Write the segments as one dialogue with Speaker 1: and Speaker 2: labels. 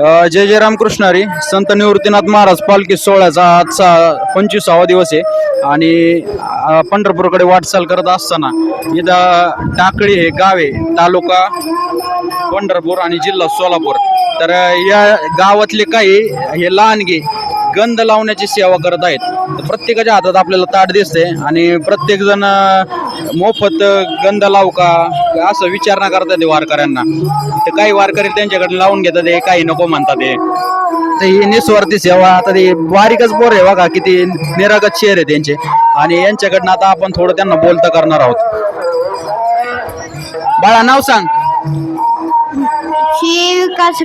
Speaker 1: जय जय रामकृष्ण हरी. संत निवृत्तीनाथ महाराज पालखी सोहळ्याचा आजचा पंचवीसावा दिवस आहे. आणि पंढरपूरकडे वाटचाल करत असताना इथं टाकळी हे गाव आहे तालुका पंढरपूर आणि जिल्हा सोलापूर. तर या गावातले काही हे लहानगे गंध लावण्याची सेवा करत आहेत. तर प्रत्येकाच्या हातात आपल्याला ताट दिसते आणि प्रत्येकजण मोफत गंध लावू का? असं विचारणा करतात ते वारकऱ्यांना. तर काही वारकरी त्यांच्याकडे लावून घेतात ते काही नको म्हणतात ते तर ही निस्वार्थी सेवा आता ते बारीकच बोर आहे बघा किती निरागत शेर आहे त्यांचे. आणि यांच्याकडनं आता आपण थोडं त्यांना बोलतं करणार आहोत. बाळा नाव सांग.
Speaker 2: श्री विकास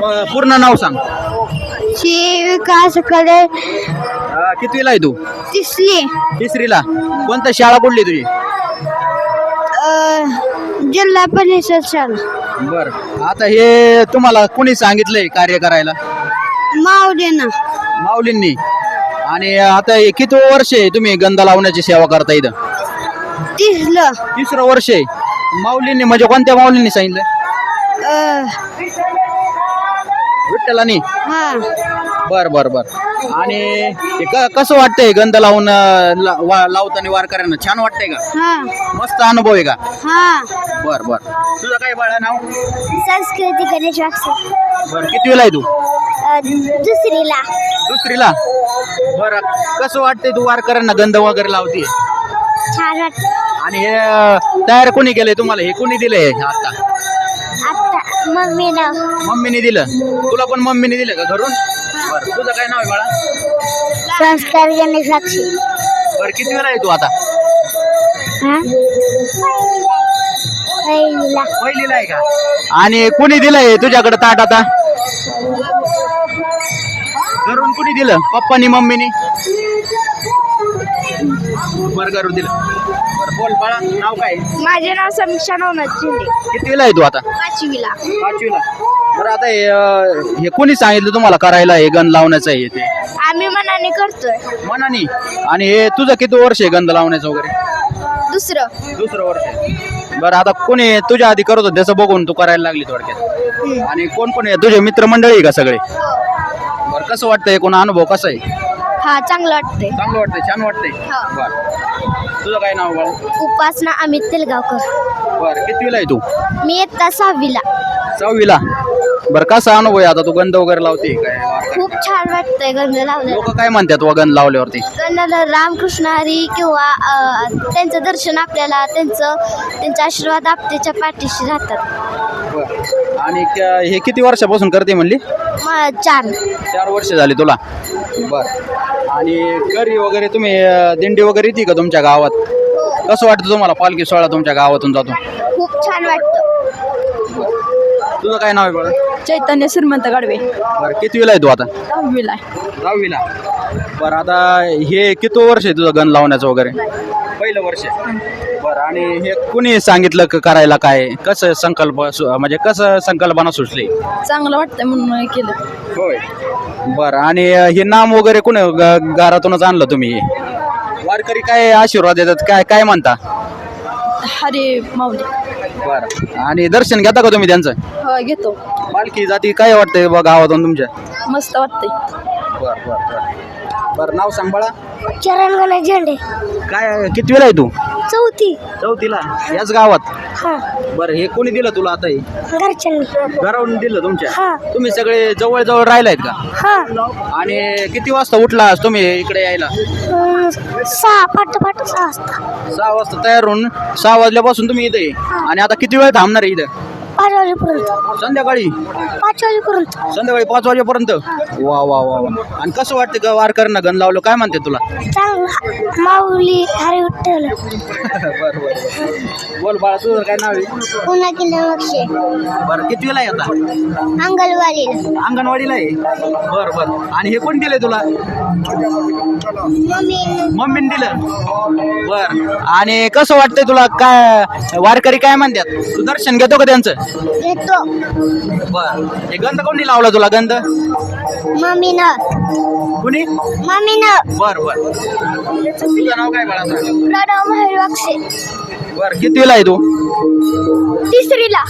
Speaker 1: ब- पूर्ण नाव सांग.
Speaker 2: श्री विकास
Speaker 1: अं, कितवीला आहे तू?
Speaker 2: तिसरी.
Speaker 1: तिसरीला. कोणत्या शाळा कुठली तुझी?
Speaker 2: अं, जिल्हा परिषद शाळा.
Speaker 1: बर. आता हे तुम्हाला कोणी सांगितलंय कार्य करायला?
Speaker 2: मावडेना
Speaker 1: माऊलींनी. आणि आता हे किती वर्ष आहे तुम्ही गंध लावण्याची सेवा करता इथं?
Speaker 2: तिसलं
Speaker 1: तिसरं वर्ष आहे. माऊलींनी म्हणजे कोणत्या माऊलींनी सांगितलं
Speaker 2: अं,
Speaker 1: विठ्ठलानी
Speaker 2: हा.
Speaker 1: बर बर बर. आणि हे क- कसं वाटतंय गंध लावून अं, ला- वा- लावताना वारकऱ्यांना छान वाटतंय का?
Speaker 2: हा.
Speaker 1: मस्त अनुभव आहे का?
Speaker 2: हा.
Speaker 1: बर बर. तुझं काय बाळा नाव?
Speaker 2: संस्कृती गणेश वागसे
Speaker 1: बर कितवीला आहे तू?
Speaker 2: दुसरीला.
Speaker 1: दुसरीला? बर कसं वाटतंय तू वारकऱ्यांना गंध वगैरे लावते
Speaker 2: छान वाटत
Speaker 1: आणि हे अं, तयार कोणी केलंय तुम्हाला? हे कोणी दिलंय आता?
Speaker 2: आता मम्मीनं
Speaker 1: मम्मीने दिलं. तुला पण मम्मीने दिलं का घरून? बरं तुझं काय नाव आहे बाळा?
Speaker 2: संस्कार गणेश वागसे
Speaker 1: बरं किती वेळा आहे तू आता?
Speaker 2: हा? पहिलीला.
Speaker 1: पहिलीला आहे का? आणि कुणी दिलंय तुझ्याकडे ताट आता? घरून कुणी दिलं? पप्पानी मम्मीनी? बरं घरून दिलं. बोल बाळा नाव काय?
Speaker 2: माझे नाव समीक्षा नवनाथ शिंदे.
Speaker 1: किती वेळा आहे तू आता?
Speaker 2: पाचवीला.
Speaker 1: पाचवीला. बरं आता हे अं, हे कोणी सांगितलं तुम्हाला करायला हे गंध लावण्याचं आहे ते?
Speaker 2: आम्ही मनाने करतोय.
Speaker 1: मनानी? आणि हे तुझं किती वर्ष आहे गंध लावण्याचं वगैरे?
Speaker 2: दुसरं.
Speaker 1: दुसरं वर्ष आहे. बरं आता कोणी तुझ्या आधी करत होतं त्याचं बघून तू करायला लागली थोडक्यात. आणि कोण कोण आहे? तुझे मित्रमंडळी आहे का सगळे? बरं कसं वाटतंय? कोण अनुभव कसा आहे?
Speaker 2: हा चांगलं वाटतंय.
Speaker 1: चांगलं वाटतंय छान वाटतंय.
Speaker 2: हा.
Speaker 1: बरं. तुझं काय नाव बाळा?
Speaker 2: उपासना अमित तेलगावकर.
Speaker 1: बरं कितवीला आहे तू?
Speaker 2: मी इयत्ता सहावीला.
Speaker 1: सहावीला? बरं कसा अनुभव आहे आता? तू गंध वगैरे लावते काय
Speaker 2: खूप छान वाटतंय गंध लावलं
Speaker 1: लोक काय म्हणतात व गंध लावल्यावरती?
Speaker 2: गंधाला रामकृष्ण हरी किंवा अं, त्यांचं दर्शन आपल्याला त्यांचं त्यांचे आशीर्वाद आपल्याच्या पाठीशी राहतात.
Speaker 1: बरं. आणि क- हे किती वर्षापासून करते म्हणली?
Speaker 2: चार.
Speaker 1: चार वर्ष झाली तुला. बर. आणि घरी वगैरे तुम्ही अं, दिंडी वगैरे येते का तुमच्या गावात? कसं वाटतं तुम्हाला पालखी सोहळा तुमच्या गावातून जातो?
Speaker 2: खूप छान वाटतं.
Speaker 1: तुझं काय नाव आहे बरं
Speaker 3: चैतन्य श्रीमंत गाडवे.
Speaker 1: बरं किती वेळा आहे तू आता?
Speaker 3: दहावीला
Speaker 1: दहावीला. बरं आता हे किती वर्ष आहे तुझं गण लावण्याचं वगैरे? पहिलं वर्ष. बरं आणि हे कुणी सांगितलं क- करायला काय? कसं संकल्प सु- म्हणजे कसं संकल्पना सुचली?
Speaker 3: चांगलं वाटतंय म्हणून केलं.
Speaker 1: होय. बरं आणि अं, हे नाम वगैरे कुणी ग- घरातूनच आणलं तुम्ही? वारकरी काय आशीर्वाद देतात? काय काय म्हणता?
Speaker 3: हरे माऊली.
Speaker 1: बरं आणि दर्शन घेता का तुम्ही त्यांचं?
Speaker 3: हो घेतो.
Speaker 1: पालखी जाती काय वाटतंय बा गावातून तुमच्या?
Speaker 3: मस्त वाटतंय.
Speaker 1: बरं बरं बरं. बरं नाव सांग बाळा.
Speaker 2: चरण गणेश झेंडे.
Speaker 1: काय किती वेळा आहे तू?
Speaker 2: चौथी.
Speaker 1: चौथीला? याच गावात?
Speaker 2: हा.
Speaker 1: बरं हे कोणी दिलं तुला आता हे?
Speaker 2: घरच्यांनी.
Speaker 1: घरावरून दिलं तुमच्या?
Speaker 2: हा.
Speaker 1: तुम्ही सगळे जवळ जवळ राहिलायत का?
Speaker 2: हा.
Speaker 1: आणि किती वाजता उठला आज तुम्ही इकडे यायला?
Speaker 2: अं, सहा पाठ सहा वाजता.
Speaker 1: सहा वाजता तयार होऊन सहा वाजल्यापासून तुम्ही इथे. आणि आता किती वेळ थांबणार आहे इथं?
Speaker 2: पाच वाजेपर्यंत.
Speaker 1: संध्याकाळी?
Speaker 2: पाच वाजेपर्यंत.
Speaker 1: संध्याकाळी पाच वाजेपर्यंत? वा वा वा वा. आणि कसं वाटतं का वारकऱ्यांना गण लावलं? काय म्हणते तुला?
Speaker 2: चांगला. माऊली हरी विठ्ठल
Speaker 1: बरं बरं बोल बाळा तुझं काय नाव आहे?
Speaker 2: पुन्हा किल्ले
Speaker 1: बरं किती वेळा आहे आता?
Speaker 2: अंगलवाडीला
Speaker 1: अंगणवाडीला आहे? बरं बरं. आणि हे कोण दिलंय तुला?
Speaker 2: मम्मी.
Speaker 1: मम्मीने दिलं. बर. आणि कसं वाटतंय तुला? काय वारकरी काय म्हणतात? तू दर्शन घेतो का त्यांचं?
Speaker 2: घेतो
Speaker 1: बर. हे गंध कोणी लावला तुला गंध?
Speaker 2: मम्मीनं
Speaker 1: कुणी?
Speaker 2: मम्मीनं
Speaker 1: बर बर. तुझं नाव काय बाळा
Speaker 2: प्रणव वागसे
Speaker 1: बर कितवीला आहे तू?
Speaker 2: तिसरीला.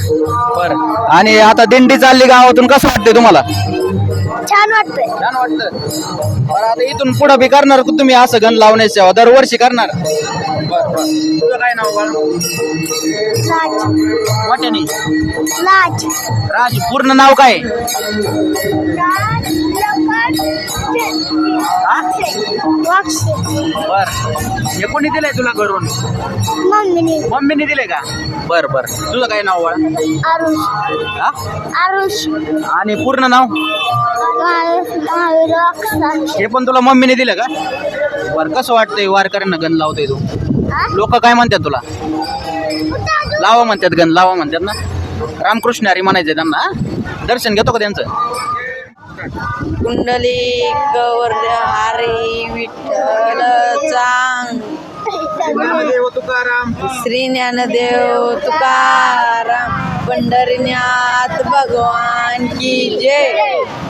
Speaker 1: बर. आणि आता दिंडी चालली गावातून कसं वाटतंय तुम्हाला?
Speaker 2: छान वाटतंय.
Speaker 1: छान वाटतं बरं आता इथून पुढं बी करणार का तुम्ही असं गण लावण्याची सेवा? दरवर्षी करणार? बर बर. तुझं काय नाव बाळ?
Speaker 2: लाज
Speaker 1: वाट्याने
Speaker 2: लाज
Speaker 1: राज पूर्ण नाव काय?
Speaker 2: वाक्षे
Speaker 1: बर. हे कोणी दिलंय तुला घरून?
Speaker 2: मम्मीने.
Speaker 1: मम्मीने दिले का? बर बर. तुझं काय नाव बाळ?
Speaker 2: आरुष.
Speaker 1: हा?
Speaker 2: आरुष.
Speaker 1: आणि पूर्ण नाव? हे पण तुला मम्मीने दिलं का? बर कसं वाटतंय वारकऱ्यांना गण लावतोय तू? लोक काय म्हणतात तुला? लावा म्हणतात गण लावा म्हणतात ना. रामकृष्ण हरी म्हणायचे त्यांना हा? दर्शन घेतो का त्यांचं?
Speaker 3: कुंडली गवर्ध हरी विठ्ठल चांग
Speaker 1: तुकाराम.
Speaker 3: श्री ज्ञानदेव तुकाराम पंढरीनाथ भगवान की जय.